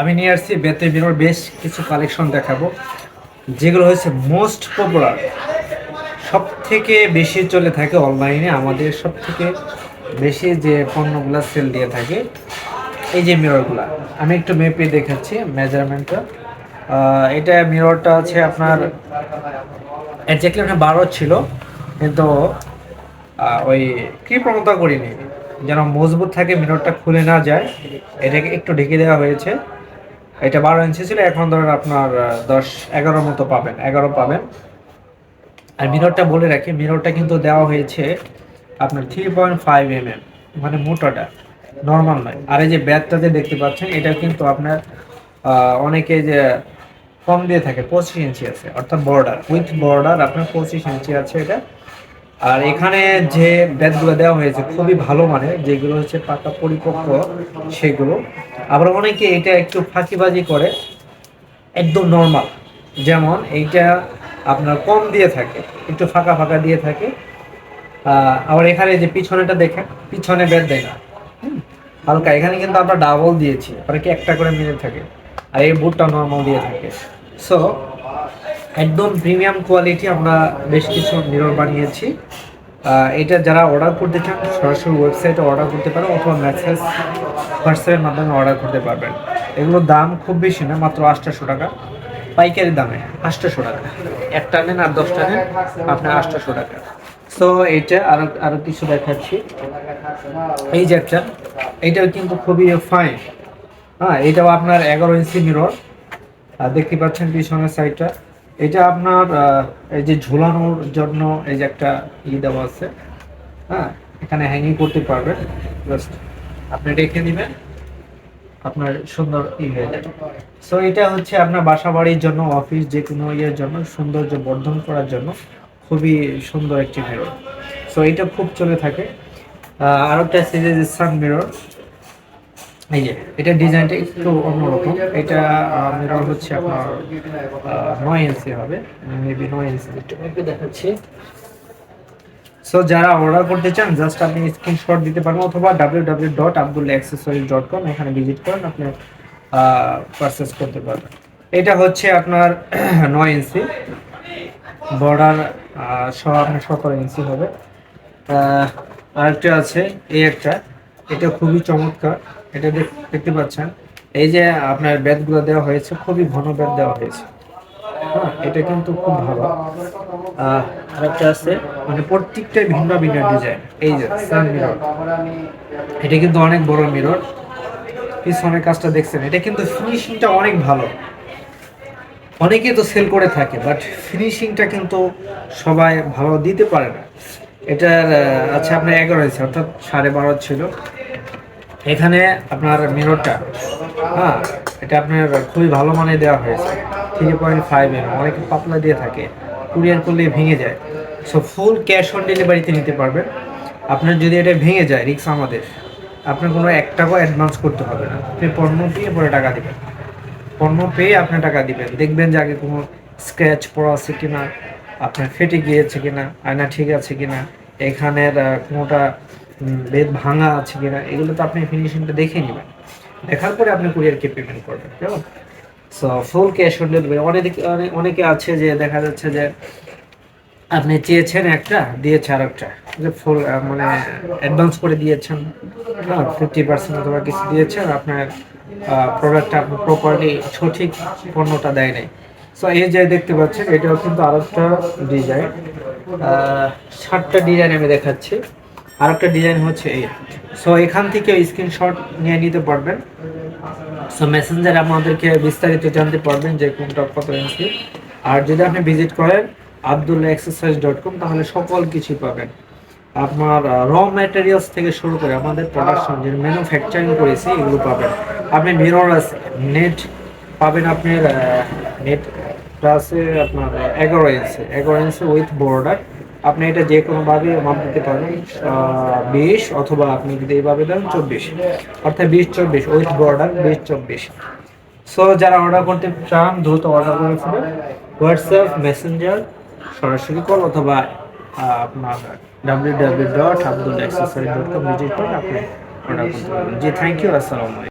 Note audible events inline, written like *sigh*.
আমি নিয়ে আসছি বেতে বিনোর বেশ কিছু কালেকশন দেখাবো, যেগুলো হচ্ছে মোস্ট পপুলার সব থেকে বেশি চলে থাকে অনলাইনে আমাদের সব থেকে বেশি যে পণ্যগুলো সেল দিয়ে থাকে, এই যে মিররগুলা আমি একটু মেপে দেখাচ্ছি মেজারমেন্টটা এটা মিররটা আছে আপনার একজাক্টলি আপনার বারো ছিল, কিন্তু ওই ওই কৃপণতা করিনি, যেন মজবুত থাকে মিররটা খুলে না যায়, এটাকে একটু ঢেকে দেওয়া হয়েছে। এটা বারো ইঞ্চি ছিল, এখন ধরেন আপনার দশ এগারোর মতো পাবেন, এগারো পাবেন। আর মিররটা বলে রাখি মিররটা কিন্তু দেওয়া হয়েছে আপনার three point five M M মানে মোটাটা নর্মাল নয়। আর এই যে ব্যাগটা যে দেখতে পাচ্ছেন, এটা কিন্তু আপনার অনেকে যে কম দিয়ে থাকে, পঁচিশ ইঞ্চি আছে, অর্থাৎ বর্ডার উইথ বর্ডার আপনার পঁচিশ ইঞ্চি আছে এটা। আর এখানে যে ব্যাগগুলো দেওয়া হয়েছে খুবই ভালো মানে যেগুলো হচ্ছে পাকা পরিপক্ক, সেগুলো। আবার অনেকে এটা একটু ফাঁকিবাজি করে, একদম নর্মাল যেমন এইটা আপনার কম দিয়ে থাকে, একটু ফাঁকা ফাঁকা দিয়ে থাকে। আবার এখানে যে পিছনেটা দেখেন, পিছনে বেদ দেয় না। হালকা। এখানে কিন্তু আমরা ডাবল দিয়েছি অনেকে একটা করে মিলে থাকে। আর এই বুটটা নর্মাল দিয়ে থাকে। সো একদম প্রিমিয়াম কোয়ালিটি আমরা বেশ কিছু মিরর বানিয়েছি। এটা যারা অর্ডার করতে চান, সরাসরি ওয়েবসাইটে অর্ডার করতে পারেন অথবা মেসেজ হোয়াটসঅ্যাপের মাধ্যমে অর্ডার করতে পারবেন। এগুলোর দাম খুব বেশি না, মাত্র আটশোশো টাকা। পাইকারি দামে আটশোশো টাকা। একটা নেন আর দশটা নেন আপনার আটশোশো টাকা। সো এইটা আরও আরও কিছু দেখাচ্ছি। এই যে একটা, এইটাও কিন্তু খুবই ফাইন হ্যাঁ এটাও আপনার এগারো ইঞ্চি মিরর আর দেখতে পাচ্ছেন পিছনের সাইডটা এটা আপনার এই যে ঝোলানোর জন্য এই যে একটা ই দেওয়া আছে হ্যাঁ এখানে হ্যাঙ্গিং করতে পারবেন। জাস্ট আপনি রেখে দিবেন, আপনার সুন্দর ই হয়ে যাবে। সো এটা হচ্ছে আপনার বাসা বাড়ির জন্য অফিস যে কোনো ইয়ের জন্য, সৌন্দর্য বর্ধন করার জন্য খুবই সুন্দর একটি মিরর সো এটা খুব চলে থাকে। আর একটা সিরিজ সান মিরর এই যে এটা ডিজাইনটা একটু অন্যরকম। এটা মিরর হচ্ছে আপনার নয় ইঞ্চি হবে মেবি নয় ইঞ্চি একটু দেখাচ্ছি। সো যারা অর্ডার করতে চান জাস্ট আপনি স্ক্রিনশট দিতে পারেন অথবা W W dot Abdul accessories dot com এখানে ভিজিট করেন আপনি পারচেস করতে পারবেন। এটা হচ্ছে আপনার *clears throat* নয় ইঞ্চি বর্ডার সহ আপনার সতেরো ইঞ্চি হবে। আরেকটা আছে এই একটা। এটা খুবই চমৎকার। এটা দেখ- দেখতে পাচ্ছেন। এই যে আপনার ব্যাগগুলো দেওয়া হয়েছে, খুবই ঘন ব্যাগ দেওয়া হয়েছে। হ্যাঁ এটা কিন্তু খুব ভালো। আরেকটা আছে মানে প্রত্যেকটাই ভিন্ন ভিন্ন ডিজাইন এই যে সান মিরর এটা কিন্তু অনেক বড় মিরর পিছনের কাজটা দেখছেন, এটা কিন্তু ফিনিশিংটা অনেক ভালো। অনেকে তো সেল করে থাকে বাট ফিনিশিংটা কিন্তু সবাই ভালো দিতে পারে না। এটার আহ, আছে আপনার এগারো ইঞ্চি অর্থাৎ সাড়ে বারো ছিল। এখানে আপনার মিররটা হ্যাঁ এটা আপনার খুবই ভালো মানে দেওয়া হয়েছে থ্রি পয়েন্ট ফাইভ এম অনেক পাতলা দিয়ে থাকে কুরিয়ার করলে ভেঙে যায়। সো ফুল ক্যাশ অন ডেলিভারিতে নিতে পারবেন। আপনার যদি এটা ভেঙে যায় রিক্স আমাদের আপনার কোনো এক টাকাও অ্যাডভান্স করতে হবে না। আপনি পণ্য দিয়ে পরে টাকা দেবেন। পণ্য পেয়ে আপনি টাকা দিবেন। দেখবেন যে আগে কোনো স্ক্র্যাচ পড়া আছে কিনা। আপনার ফেটে গিয়েছে কিনা, আয়না ঠিক আছে কিনা, এখানের কোনোটা বেদ ভাঙা আছে কিনা, এগুলো তো আপনি ফিনিশিংটা দেখে নেবেন। দেখার পরে আপনি কুরিয়ারকে পেমেন্ট করবেন, কেমন? So full cash on delivery অনেক অনেকে আছে যে দেখা যাচ্ছে যে আপনি চেয়েছেন একটা, দিয়েছে আর একটা যে ফুল মানে অ্যাডভান্স করে দিয়েছেন হ্যাঁ ফিফটি পার্সেন্ট অথবা কিছু দিয়েছেন, আপনার প্রোডাক্টটা আপনি প্রপারলি সঠিক পণ্যটা দেয় নাই। সো এই যে দেখতে পাচ্ছেন, এটাও কিন্তু আরও একটা ডিজাইন সাতটা ডিজাইন আমি দেখাচ্ছি। আর একটা ডিজাইন হচ্ছে এই। সো এখান থেকে স্ক্রিনশট নিয়ে নিতে পারবেন। সো মেসেঞ্জার আমাদেরকে বিস্তারিত জানতে পারবেন যে কোনটা কত ইঞ্চি আর যদি আপনি ভিজিট করেন আবদুল্লাহ এক্সারসাইজ ডট কম তাহলে সকল কিছুই পাবেন। আপনার র ম্যাটেরিয়ালস থেকে শুরু করে আমাদের প্রোডাকশন যে ম্যানুফ্যাকচারিং করেছি, এগুলো পাবেন। আপনি মিরর আছে নেট পাবেন আপনার নেট আছে আপনার এগারো ইঞ্চি এগারো ইঞ্চি উইথ বর্ডার আপনি এটা যে কোনোভাবে মাপ দিতে পারেন বিশ অথবা আপনি যদি এইভাবে দেন চব্বিশ। অর্থাৎ বিশ চব্বিশ উইথ বর্ডার বিশ চব্বিশ। সো যারা অর্ডার করতে চান, দ্রুত অর্ডার করে ফেলুন। হোয়াটসঅ্যাপ মেসেঞ্জার সরাসরি কল অথবা আপনার W W dot Abdul accessory dot com visit করে আপনি অর্ডার করতে পারবেন। জি থ্যাংক ইউ আসসালামু আলাইকুম।